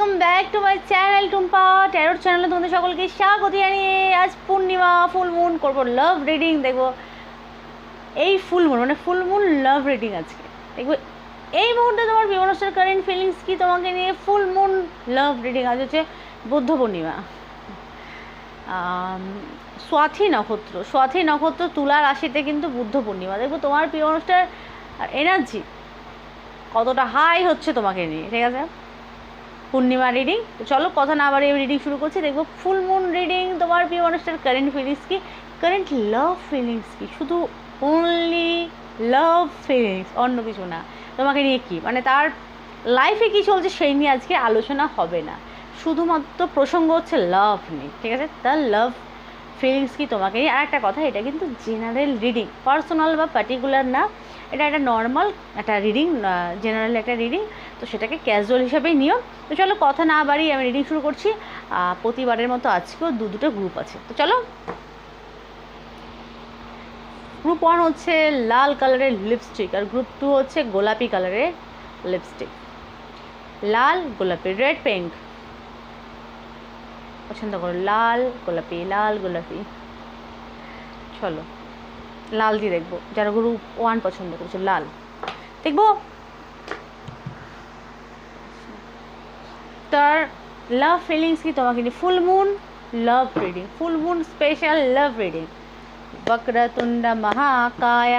Welcome back to my channel Tumpa tarot চ্যানেলে তোমাদের সকলকে স্বাগত জানিয়ে আজ পূর্ণিমা ফুল মুন করব লাভ রিডিং দেখব। এই ফুল মুন মানে ফুল মুন লাভ রিডিং আজকে। দেখব, এই মুহূর্তে তোমার বিমানস্টার কারেন্ট ফিলিংস কি তোমাকে নিয়ে ফুল মুন লাভ রিডিং আজ হচ্ছে বুদ্ধ পূর্ণিমা। স্বাথী নক্ষত্র স্বাথী নক্ষত্র তুলা রাশিতে কিন্তু বুদ্ধ পূর্ণিমা। দেখব তোমার প্রিয় মানুষটার এনার্জি কতটা হাই হচ্ছে তোমাকে নিয়ে, ঠিক আছে? পূর্ণিমা রিডিং চলো, কথা না বাড়িয়ে রিডিং শুরু করছি। দেখব ফুল মুন রিডিং তোমার প্রিয় মানুষটার কারেন্ট ফিলিংস কি? কারেন্ট লাভ ফিলিংস কি? শুধু অনলি লাভ ফিলিংস অন্য কিছু না। তোমাকে নিয়ে কি? মানে তার লাইফে কি চলছে সেই নিয়ে আজকে আলোচনা হবে না। শুধুমাত্র প্রসঙ্গ হচ্ছে লাভ নিয়ে, ঠিক আছে? তার লাভ ফিলিংস কি তোমাকে নিয়ে? আর একটা কথা, এটা কিন্তু জেনারেল রিডিং পার্সোনাল বা পার্টিকুলার না। এটা একটা নর্মাল একটা রিডিং জেনারেল একটা রিডিং তো সেটাকে ক্যাজুয়াল হিসাবেই নিও। তো চলো কথা না বাড়িয়ে আমি রিডিং শুরু করছি। প্রতিবারের মতো আজকেও দু দুটো গ্রুপ আছে। তো চলো। গ্রুপ ওয়ান হচ্ছে লাল কালারের লিপস্টিক আর গ্রুপ টু হচ্ছে গোলাপি কালারের লিপস্টিক লাল, গোলাপি রেড পিঙ্ক পছন্দ করো, লাল, গোলাপি লাল, গোলাপি। চলো। লাল দিয়ে দেখবো যারা গ্রুপ ওয়ান পছন্দ করছে লাল দেখবো তার লাভ ফিলিংস কি তোমাকে নিয়ে full moon love reading full moon special love reading वक्रतुण्ड महाकाय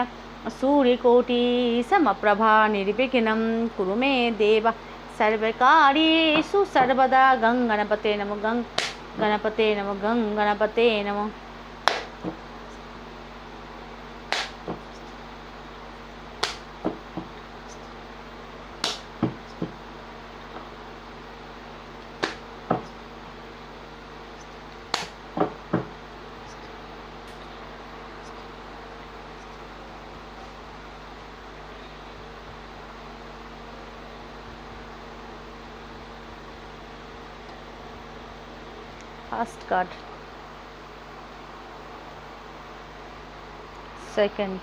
सूर्यकोटि समप्रभा निर्विघ्नं कुरु मे देव सर्वकार्येषु सर्वदा गं गणपते नमो गं गणपते नमो गं गणपते नमो card second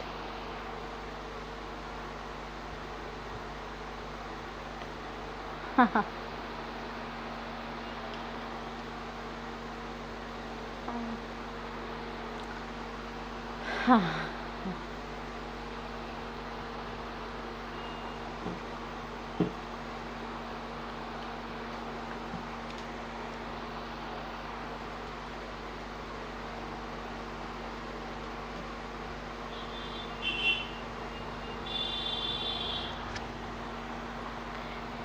um, huh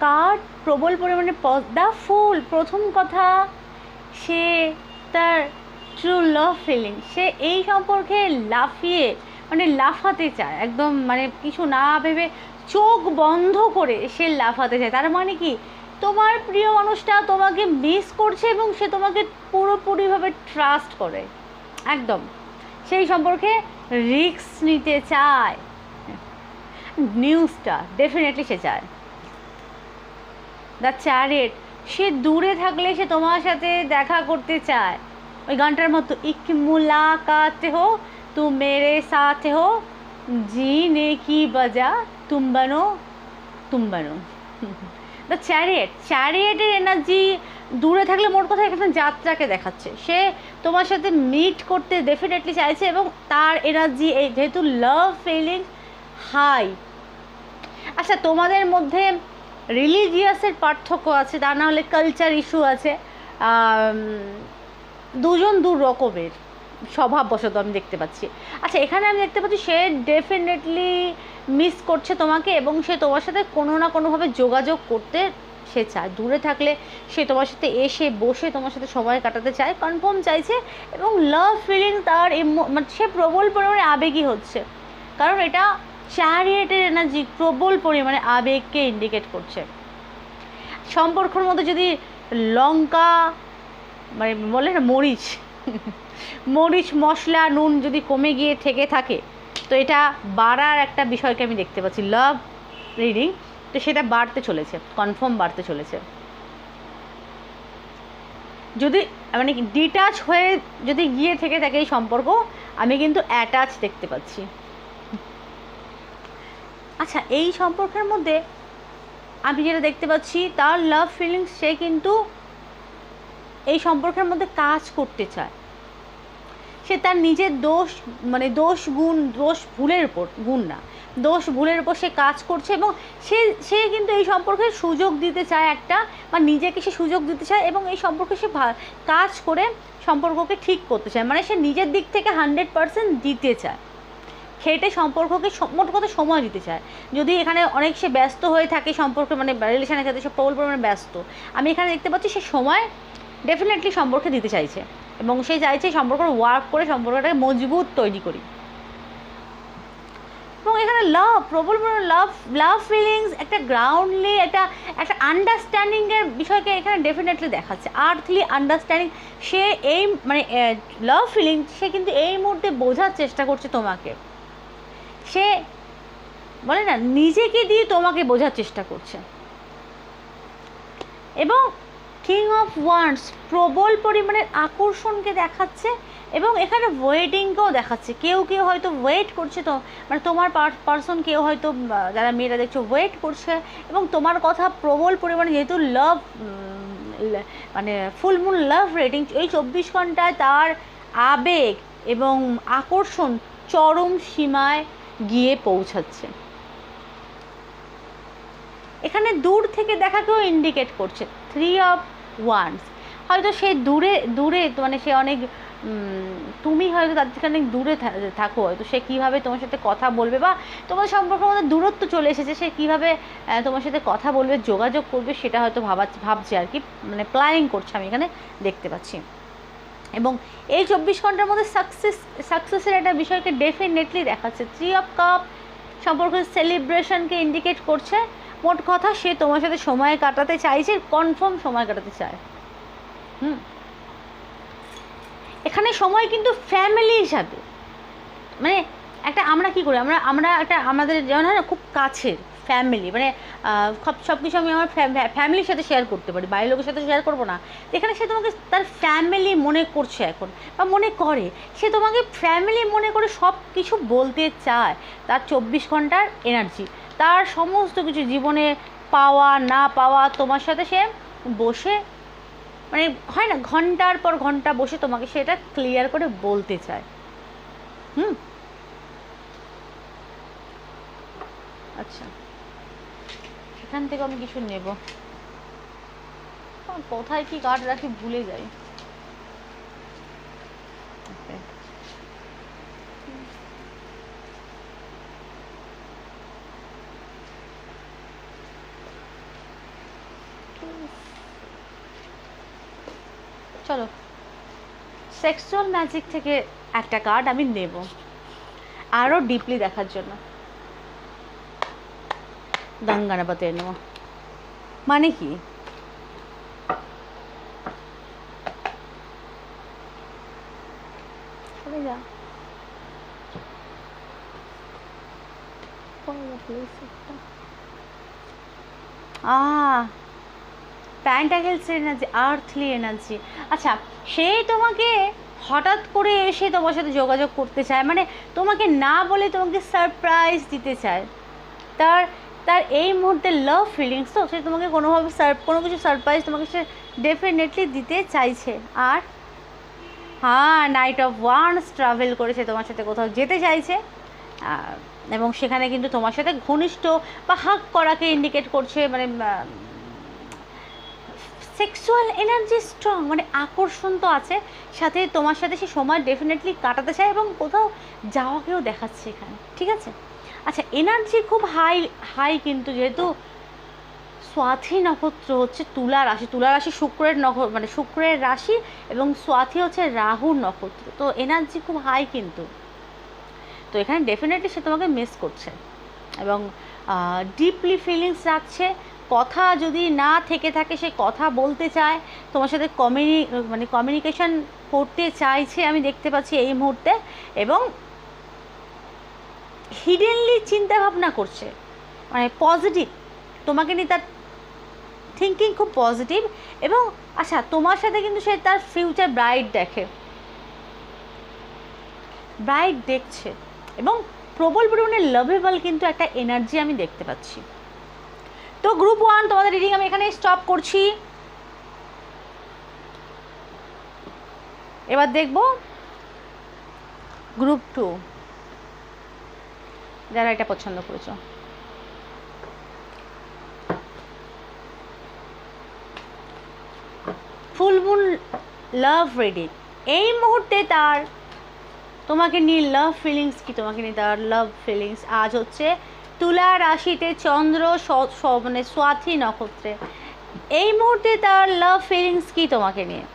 কার প্রবল পরিমাণে পদ্মা ফুল প্রথম কথা, সে তার ট্রু লাভ ফিলিং সে এই সম্পর্কে লাফিয়ে মানে লাফাতে চায়, একদম মানে কিছু না ভেবে চোখ বন্ধ করে সে লাফাতে চায়। তার মানে কি? তোমার প্রিয় মানুষটা তোমাকে মিস করছে এবং সে তোমাকে পুরোপুরিভাবে ট্রাস্ট করে। একদম। সেই সম্পর্কে রিস্ক নিতে চায়। নিউজটা ডেফিনেটলি সে চায়। দ্য চ্যারেট সে দূরে থাকলে সে তোমার সাথে দেখা করতে চায়। ওই গানটার মতো, ইক মুলাকাত হো তু মেরে সাথ হো, জিনে কি বাজা, তুম বানো তুম বানো। দ্য চ্যারিয়েট চ্যারিয়েটের এনার্জি দূরে থাকলে মোট কথা এখানে যাত্রাকে দেখাচ্ছে। সে তোমার সাথে মিট করতে ডেফিনেটলি চাইছে এবং তার এনার্জি এই যেহেতু লাভ ফিলিং হাই আচ্ছা তোমাদের মধ্যে রিলিজিয়াসের পার্থক্য আছে, তা না হলে কালচার ইস্যু আছে। দুজন দু রকমের স্বভাববশত আমি দেখতে পাচ্ছি। আচ্ছা এখানে আমি দেখতে পাচ্ছি সে ডেফিনেটলি মিস করছে তোমাকে এবং সে তোমার সাথে কোনো না কোনোভাবে যোগাযোগ করতে সে চায়। দূরে থাকলে সে তোমার সাথে এসে, বসে তোমার সাথে সময় কাটাতে চায় কনফার্ম চাইছে এবং লাভ ফিলিং তার মানে সে প্রবল পরিমাণে আবেগী হচ্ছে। কারণ এটা চ্যারিয়েটের এনার্জি প্রবল পরিমাণে আবেগকে ইন্ডিকেট করছে। সম্পর্কর মধ্যে যদি লঙ্কা মানে বলে না মরিচ মরিচ, মশলা, নুন যদি কমে গিয়ে থেকে থাকে, তো এটা বাড়ার একটা বিষয়কে আমি দেখতে পাচ্ছি। লাভ রিডিং তো সেটা বাড়তে চলেছে কনফার্ম বাড়তে চলেছে। যদি মানে ডিটাচ হয়ে যদি গিয়ে থেকে থাকে এই সম্পর্ক, আমি কিন্তু অ্যাটাচ দেখতে পাচ্ছি। আচ্ছা এই সম্পর্কের মধ্যে আমি যেটা দেখতে পাচ্ছি, তার লাভ ফিলিংস সে কিন্তু এই সম্পর্কের মধ্যে কাজ করতে চায়। সে তার নিজের দোষ মানে দোষ গুণ, দোষ ভুলের উপর, গুণ না, দোষ ভুলের উপর সে কাজ করছে এবং সে সে কিন্তু এই সম্পর্কে সুযোগ দিতে চায় একটা, বা নিজেকে সে সুযোগ দিতে চায় এবং এই সম্পর্কে সে কাজ করে সম্পর্ককে ঠিক করতে চায়। মানে সে নিজের দিক থেকে হান্ড্রেড পারসেন্ট দিতে চায়। খেটে সম্পর্ককে মোট কথা সময় দিতে চায়। যদি এখানে অনেক সে ব্যস্ত হয়ে থাকে সম্পর্ক মানে রিলেশনের ক্ষেত্রে সে প্রবল পরিমাণে ব্যস্ত, আমি এখানে দেখতে পাচ্ছি সে সময় ডেফিনেটলি সম্পর্কে দিতে চাইছে। এবং সে চাইছে সম্পর্ক ওয়ার্ক করে সম্পর্কটাকে মজবুত তৈরি করি। এবং এখানে লাভ প্রবল লাভ লাভ ফিলিংস একটা গ্রাউন্ডলি একটা একটা আন্ডারস্ট্যান্ডিংয়ের বিষয়কে এখানে ডেফিনেটলি দেখাচ্ছে। আর্থলি আন্ডারস্ট্যান্ডিং সে এই মানে লাভ ফিলিং সে কিন্তু এই মুহূর্তে বোঝার চেষ্টা করছে তোমাকে। সে বলে না, নিজেকে দিয়ে তোমাকে বোঝার চেষ্টা করছে। এবং কিং অফ ওয়ান্স প্রবল পরিমাণের আকর্ষণকে দেখাচ্ছে এবং এখানে ওয়েটিংকেও দেখাচ্ছে। কেউ কেউ হয়তো ওয়েট করছে তো মানে তোমার পার্সন কেউ হয়তো যারা মেয়েরা দেখছ ওয়েট করছে এবং তোমার কথা প্রবল পরিমাণে যেহেতু লাভ মানে ফুল মুন লাভ রেটিং এই চব্বিশ ঘন্টায় তার আবেগ এবং আকর্ষণ চরম সীমায় গিয়ে পৌঁছাচ্ছে। এখানে দূর থেকে দেখাকেও ইন্ডিকেট করছে থ্রি অফ ওয়ান্স হয়তো সে দূরে দূরে মানে সে অনেক তুমি হয়তো তার থেকে অনেক দূরে থাকো, হয়তো সে কীভাবে তোমার সাথে কথা বলবে বা তোমার সম্পর্কের মধ্যে দূরত্ব চলে এসেছে, সে কীভাবে তোমার সাথে কথা বলবে, যোগাযোগ করবে, সেটা হয়তো ভাবা, ভাবছে আর কি মানে প্ল্যানিং করছে আমি এখানে দেখতে পাচ্ছি। এবং এই চব্বিশ ঘণ্টার মধ্যে সাকসেস সাকসেসের একটা বিষয়কে ডেফিনেটলি দেখাচ্ছে। থ্রি অফ কাপ সম্পর্কে সেলিব্রেশনকে ইন্ডিকেট করছে। মোট কথা সে তোমার সাথে সময় কাটাতে চাইছে কনফার্ম সময় কাটাতে চায়। হুম? এখানে সময় কিন্তু ফ্যামিলি হিসাবে। মানে একটা আমরা কি করি? আমরা আমরা একটা, আমাদের যেমন হয় না, খুব কাছের। ফ্যামিলি মানে সব সব কিছু আমি আমার ফ্যামিলির সাথে শেয়ার করতে পারি বাইরের লোকের সাথে শেয়ার করব না। এখানে সে তোমাকে তার ফ্যামিলি মনে করছে এখন, বা মনে করে, সে তোমাকে ফ্যামিলি মনে করে সব কিছু বলতে চায়, তার চব্বিশ ঘণ্টার এনার্জি তার সমস্ত কিছু জীবনে পাওয়া, না পাওয়া, তোমার সাথে সে বসে মানে হয় না, ঘণ্টার পর ঘণ্টা বসে তোমাকে সেটা ক্লিয়ার করে বলতে চায়। হুম? আচ্ছা। এখান থেকে আমি কিছু নেব। কোথায় কি কার্ড রাখি ভুলে যাই। চলো। সেক্সুয়াল ম্যাজিক থেকে একটা কার্ড আমি নেব। আরও ডিপলি দেখার জন্য। গঙ্গানাপতে নেব মানে কি প্যান্টাকেলস এনার্জি আর্থলি এনার্জি আচ্ছা সে তোমাকে হঠাৎ করে এসে তোমার সাথে যোগাযোগ করতে চায় মানে তোমাকে না বলে তোমাকে সারপ্রাইজ দিতে চায়। তার তার এই মুহূর্তে লাভ ফিলিংস তো, সে তোমাকে কোনোভাবে সার কোনো কিছু সারপ্রাইজ তোমাকে সে ডেফিনেটলি দিতে চাইছে। আর হ্যাঁ নাইট অফ ওয়ান্স ট্রাভেল করেছে তোমার সাথে কোথাও যেতে চাইছে। এবং সেখানে কিন্তু তোমার সাথে ঘনিষ্ঠ বা হাক করাকে ইন্ডিকেট করছে মানে সেক্সুয়াল এনার্জি স্ট্রং মানে আকর্ষণ তো আছে। সাথে তোমার সাথে সে সময় ডেফিনেটলি কাটাতে চায় এবং কোথাও যাওয়াকেও দেখাচ্ছে এখানে, ঠিক আছে? আচ্ছা এনার্জি খুব হাই হাই কিন্তু যেহেতু স্বাথী নক্ষত্র হচ্ছে তুলা রাশি। তুলা রাশি শুক্রের নখ মানে শুক্রের রাশি এবং স্বাথী হচ্ছে রাহুর নক্ষত্র। তো এনার্জি খুব হাই কিন্তু। তো এখানে ডেফিনেটলি সে তোমাকে মিস করছে এবং ডিপলি ফিলিংস রাখছে। কথা যদি না থেকে থাকে, সে কথা বলতে চায়, তোমার সাথে কমিউনি মানে কমিউনিকেশন করতে চাইছে, আমি দেখতে পাচ্ছি এই মুহূর্তে এবং হিডেনলি চিন্তা ভাবনা করছে। মানে পজিটিভ তোমাকে নিয়ে তার থিঙ্কিং খুব পজিটিভ এবং আচ্ছা তোমার সাথে কিন্তু সে তার ফিউচার ব্রাইট দেখে। ব্রাইট দেখছে এবং প্রবল পরিমাণে লাভেবল কিন্তু একটা এনার্জি আমি দেখতে পাচ্ছি। তো গ্রুপ ওয়ান তোমাদের রিডিং আমি এখানে স্টপ করছি। এবার দেখব গ্রুপ টু যারা এটা পছন্দ করেছ? ফুলমুন লাভ রিডিং এই মুহূর্তে তার, তোমাকে নিয়ে লাভ ফিলিংস কি? তোমাকে নিয়ে তার লাভ ফিলিংস আজ হচ্ছে তুলা রাশিতে চন্দ্র মানে স্বাথী নক্ষত্রে। এই মুহূর্তে তার লাভ ফিলিংস কি তোমাকে নিয়ে?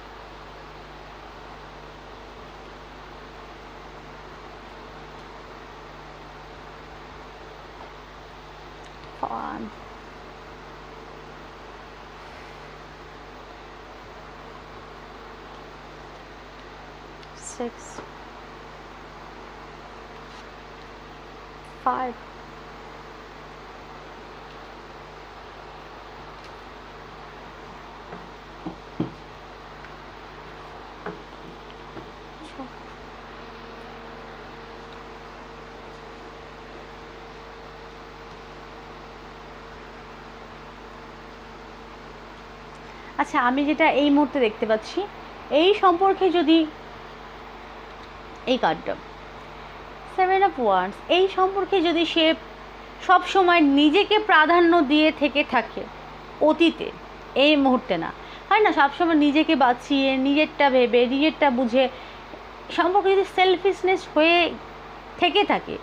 Fun. Six. Five. আচ্ছা আমি যেটা এই মুহূর্তে দেখতে পাচ্ছি, এই সম্পর্কে যদি এই কার্ডটা সেভেন অফ ওয়ান্স এই সম্পর্কে যদি সে সব সময় নিজেকে প্রাধান্য দিয়ে থেকে থাকে অতীতে, এই মুহূর্তে না, হয় না? সবসময় নিজেকে বাঁচিয়ে, নিজেরটা ভেবে, নিজেরটা বুঝে, সম্পর্কে যদি সেলফিশনেস হয়ে থেকে থাকে,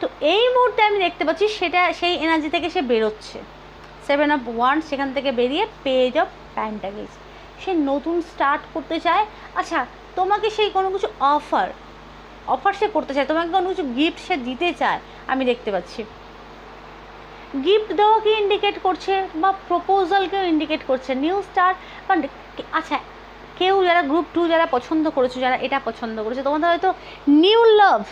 তো এই মুহূর্তে আমি দেখতে পাচ্ছি সেটা সেই এনার্জি থেকে সে বেরোচ্ছে। সেভেন অফ ওয়ান সেখান থেকে বেরিয়ে পেজ অফ প্যান্টাগেজ সে নতুন স্টার্ট করতে চায় আচ্ছা তোমাকে সেই কোনো কিছু অফার অফার সে করতে চায়, তোমাকে কোনো কিছু গিফট সে দিতে চায়, আমি দেখতে পাচ্ছি। গিফট দেওয়াকে ইন্ডিকেট করছে বা প্রপোজালকেও ইন্ডিকেট করছে? নিউ স্টার বা আচ্ছা কেউ যারা গ্রুপ টু যারা পছন্দ করেছ, যারা এটা পছন্দ করেছে, তোমাদের হয়তো নিউ লাভ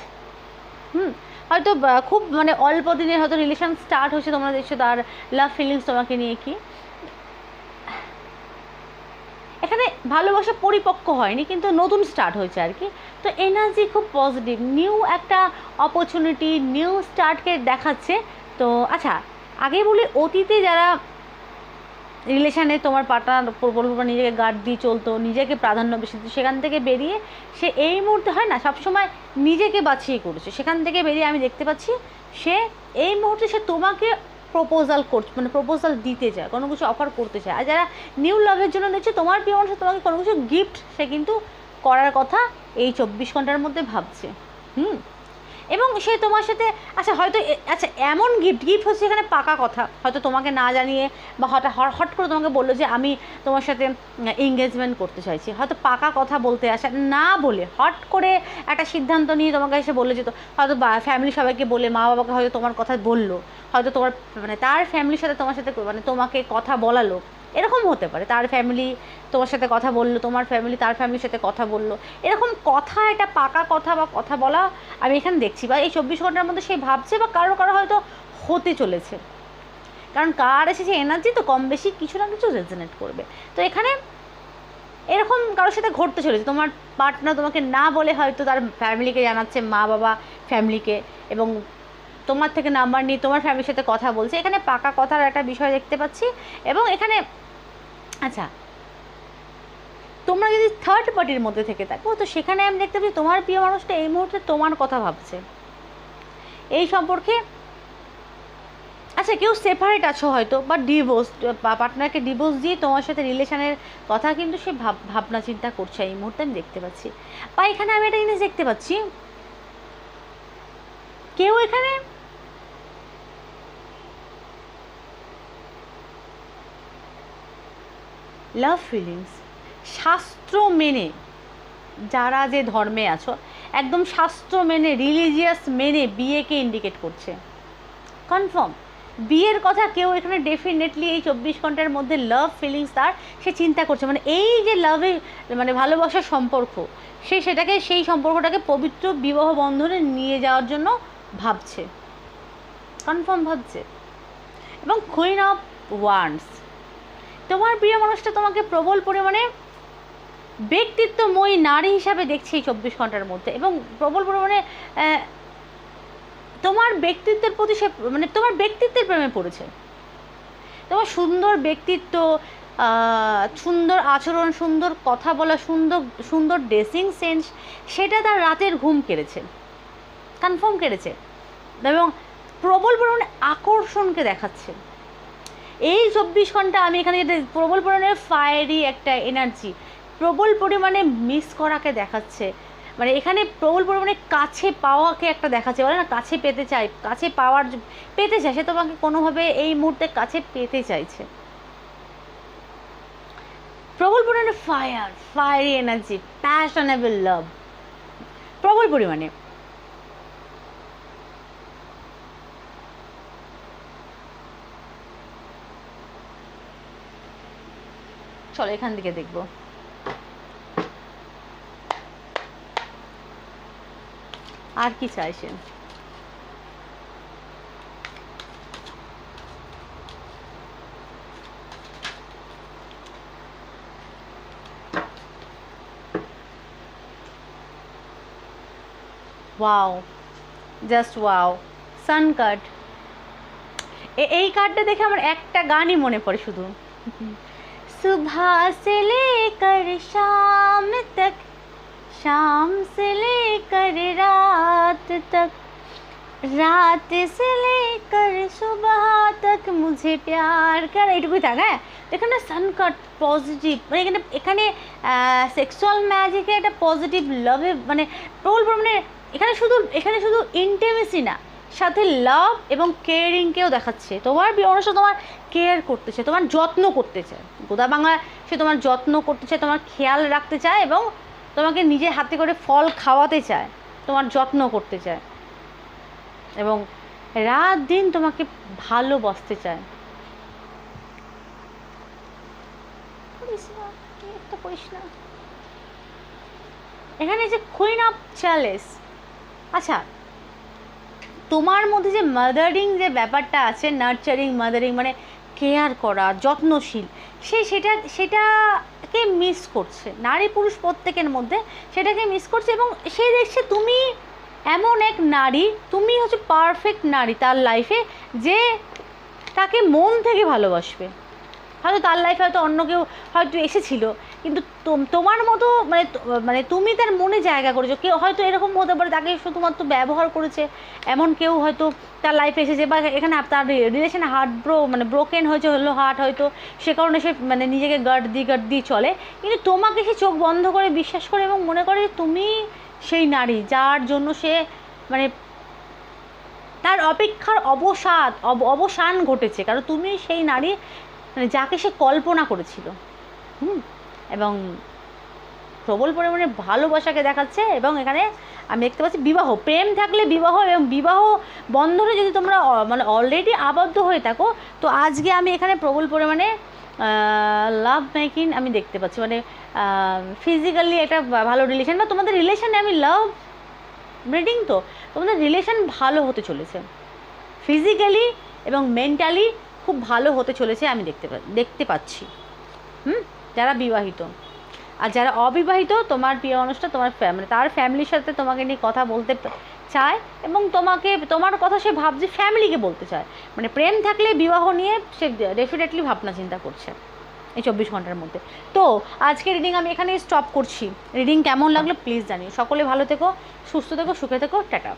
হুম, হয়তো খুব মানে অল্প দিনের হয়তো রিলেশন স্টার্ট হয়েছে, তোমরা দেখছ তার লাভ ফিলিংস তোমাকে নিয়ে কি? এখানে ভালোবাসা পরিপক্ক হয়নি, কিন্তু নতুন স্টার্ট হয়েছে আর কি। তো এনার্জি খুব পজিটিভ নিউ একটা অপরচুনিটি নিউ স্টার্টকে দেখাচ্ছে। তো আচ্ছা আগে বলি অতীতে যারা রিলেশানে তোমার পার্টনার বলব নিজেকে গার্ড দিয়ে চলতো, নিজেকে প্রাধান্য বেশি দিত, সেখান থেকে বেরিয়ে সে এই মুহূর্তে হয় না, সবসময় নিজেকে বাঁচিয়ে করেছে। সেখান থেকে বেরিয়ে আমি দেখতে পাচ্ছি সে এই মুহূর্তে সে তোমাকে প্রপোজাল করছে মানে প্রপোজাল দিতে চায়, কোনো কিছু অফার করতে চায়। আর যারা নিউ লাভের জন্য নিচ্ছে, তোমার প্রিয় মানুষ, তোমাকে কোনো কিছু গিফট সে কিন্তু করার কথা এই চব্বিশ ঘণ্টার মধ্যে ভাবছে। হুম? এবং সে তোমার সাথে আচ্ছা হয়তো আচ্ছা এমন গিফট গিফট হচ্ছে এখানে পাকা কথা। হয়তো তোমাকে না জানিয়ে বা হঠাৎ, হট করে তোমাকে বলল যে, আমি তোমার সাথে এঙ্গেজমেন্ট করতে চাইছি। হয়তো পাকা কথা বলতে আসা, না বলে হট করে একটা সিদ্ধান্ত নিয়ে তোমাকে এসে বলল যেত হয়তো ফ্যামিলি সবাইকে বলে মা বাবাকে হয়তো তোমার কথা বলল। হয়তো তোমার মানে তার ফ্যামিলির সাথে তোমার সাথে মানে তোমাকে কথা বলালো। এরকম হতে পারে। তার ফ্যামিলি তোমার সাথে কথা বলল, তোমার ফ্যামিলি তার ফ্যামিলির সাথে কথা বলল। এরকম কথা, একটা পাকা কথা বা কথা বলা আমি এখানে দেখছি বা এই চব্বিশ ঘণ্টার মধ্যে সে ভাবছে বা কারও কারও হয়তো হতে চলেছে। কারণ কার এসেছে এনার্জি তো কম বেশি কিছু না কিছু রেজনেট করবে। তো এখানে এরকম কারোর সাথে ঘটতে চলেছে। তোমার পার্টনার তোমাকে না বলে হয়তো তার ফ্যামিলিকে জানাচ্ছে মা বাবা ফ্যামিলিকে এবং তোমার থেকে নাম্বার নিয়ে তোমার ফ্যামিলির সাথে কথা বলছে। এখানে পাকা কথার একটা বিষয় দেখতে পাচ্ছি। এবং এখানে আচ্ছা তোমরা যদি থার্ড পার্টির মধ্যে থেকে থাকো, তো সেখানে আমি দেখতে পাচ্ছি তোমার প্রিয় মানুষটা এই মুহূর্তে তোমার কথা ভাবছে। এই সম্পর্কে আচ্ছা কেউ সেপারেট আছো হয়তো বা ডিভোর্স পার্টনারকে ডিভোর্স দিয়ে তোমার সাথে রিলেশনের কথা কিন্তু সে ভাব, ভাবনা চিন্তা করছে এই মুহূর্তে আমি দেখতে পাচ্ছি। বা এখানে আমি একটা জিনিস দেখতে পাচ্ছি, কেউ এখানে লাভ ফিলিংস শাস্ত্র মেনে যারা যে ধর্মে আছো, একদম শাস্ত্র মেনে রিলিজিয়াস মেনে বিয়েকে ইন্ডিকেট করছে। কনফার্ম বিয়ের কথা কেউ এখানে ডেফিনেটলি এই চব্বিশ ঘণ্টার মধ্যে লাভ ফিলিংস তার, সে চিন্তা করছে। মানে এই যে লাভে মানে ভালোবাসার সম্পর্ক, সে সেটাকে, সেই সম্পর্কটাকে পবিত্র বিবাহ বন্ধনে নিয়ে যাওয়ার জন্য ভাবছে। কনফার্ম ভাবছে। এবং কুইন অফ ওয়ান্স তোমার প্রিয় মানুষটা তোমাকে প্রবল পরিমাণে ব্যক্তিত্বময়ী নারী হিসাবে দেখছে এই চব্বিশ ঘণ্টার মধ্যে এবং প্রবল পরিমাণে তোমার ব্যক্তিত্বের প্রতি সে মানে তোমার ব্যক্তিত্বের প্রেমে পড়েছে। তোমার সুন্দর ব্যক্তিত্ব সুন্দর আচরণ, সুন্দর কথা বলা, সুন্দর সুন্দর ড্রেসিং সেন্স সেটা তার রাতের ঘুম কেড়েছে কনফার্ম কেড়েছে এবং প্রবল পরিমাণে আকর্ষণকে দেখাচ্ছে। এই চব্বিশ ঘণ্টা আমি এখানে প্রবল পরিমাণে ফায়ারি একটা এনার্জি প্রবল পরিমাণে মিস করাকে দেখাচ্ছে। মানে এখানে প্রবল পরিমাণে কাছে পাওয়াকে একটা দেখাচ্ছে। বলে না, কাছে পেতে চাই, কাছে পাওয়ার পেতে চায় সে তোমাকে কোনোভাবে এই মুহূর্তে কাছে পেতে চাইছে। প্রবল পরিমাণে fire fiery energy passionable love প্রবল পরিমাণে। চলো এখান থেকে দেখব। আর কি চাইছেন wow just wow sun card এই কার্ডটা দেখে আমার একটা গানই মনে পড়ে শুধু। सुबह से लेकर शाम तक शाम से लेकर रात तक রাত से लेकर सुबह तक मुझे प्यार कर এইটুকুই থাক হ্যাঁ এখানে সানকাট পজিটিভ মানে এখানে এখানে সেক্সুয়াল ম্যাজিকে একটা পজিটিভ লাভে মানে প্রবল পরিমাণে এখানে শুধু এখানে শুধু ইন্টিমেসি না সাথে লাভ এবং কেয়ারিংকেও দেখাচ্ছে তোমার মানুষ তোমার কেয়ার করতে চায় তোমার যত্ন করতে চায়। গোদা বাংলা সে তোমার যত্ন করতে চায় তোমার খেয়াল রাখতে চায় এবং তোমাকে নিজে হাতে করে ফল খাওয়াতে চায় তোমার যত্ন করতে চায়। এবং রাত দিন তোমাকে ভালোবাসতে চায়। এখানে যে কুইন অফ চ্যালেস আচ্ছা তোমার মধ্যে যে মাদারিং যে ব্যাপারটা আছে নার্চারিং মাদারিং মানে কেয়ার করা, যত্নশীল, সে সেটা, সেটাকে মিস করছে। নারী পুরুষ প্রত্যেকের মধ্যে সেটাকে মিস করছে এবং সে দেখছে তুমি এমন এক নারী, তুমি হচ্ছে পারফেক্ট নারী তার লাইফে যে তাকে মন থেকে ভালোবাসবে। হয়তো তার লাইফে হয়তো অন্য কেউ হয়তো এসেছিল। কিন্তু তোম- তোমার মতো মানে মানে তুমি তার মনে জায়গা করেছ। কেউ হয়তো এরকম হতে পারে তাকে শুধুমাত্র ব্যবহার করেছে, এমন কেউ হয়তো তার লাইফে এসেছে বা এখানে তার রিলেশন হার্ট ব্রো মানে ব্রোকেন হয়েছে, হলো হার্ট হয়তো, সে কারণে সে মানে নিজেকে গার্ড দিয়ে গার্ড দিয়ে চলে। কিন্তু তোমাকে সে চোখ বন্ধ করে বিশ্বাস করে এবং মনে করে যে তুমি সেই নারী যার জন্য সে মানে তার অপেক্ষার অবসাদ, অব- অবসান ঘটেছে। কারণ তুমি সেই নারী মানে যাকে সে কল্পনা করেছিল, হুম? এবং প্রবল পরিমাণে ভালোবাসাকে দেখাচ্ছে এবং এখানে আমি দেখতে পাচ্ছি বিবাহ, প্রেম থাকলে বিবাহ এবং বিবাহ বন্ধনে যদি তোমরা মানে অলরেডি আবদ্ধ হয়ে থাকো, তো আজকে আমি এখানে প্রবল পরিমাণে লাভ মেকিং আমি দেখতে পাচ্ছি। মানে ফিজিক্যালি একটা ভালো রিলেশন বা তোমাদের রিলেশনে আমি লাভ ব্রিডিং তো, তোমাদের রিলেশন ভালো হতে চলেছে। ফিজিক্যালি এবং মেন্টালি খুব ভালো হতে চলেছে আমি দেখতে দেখতে পাচ্ছি। হুম? যারা বিবাহিত। আর যারা অবিবাহিত তোমার প্রিয় মানুষটা তোমার ফ্যা- মানে তার ফ্যামিলির সাথে তোমাকে নিয়ে কথা বলতে চায় এবং তোমাকে তোমার কথা সে ভাবছে ফ্যামিলিকে বলতে চায়। মানে প্রেম থাকলে বিবাহ নিয়ে সে ডেফিনেটলি ভাবনা চিন্তা করছে এই চব্বিশ ঘণ্টার মধ্যে। তো আজকে রিডিং আমি এখানে স্টপ করছি। রিডিং কেমন লাগল প্লিজ জানিও। সকলে ভালো থেকো সুস্থ থেকো সুখে থেকো টাটা।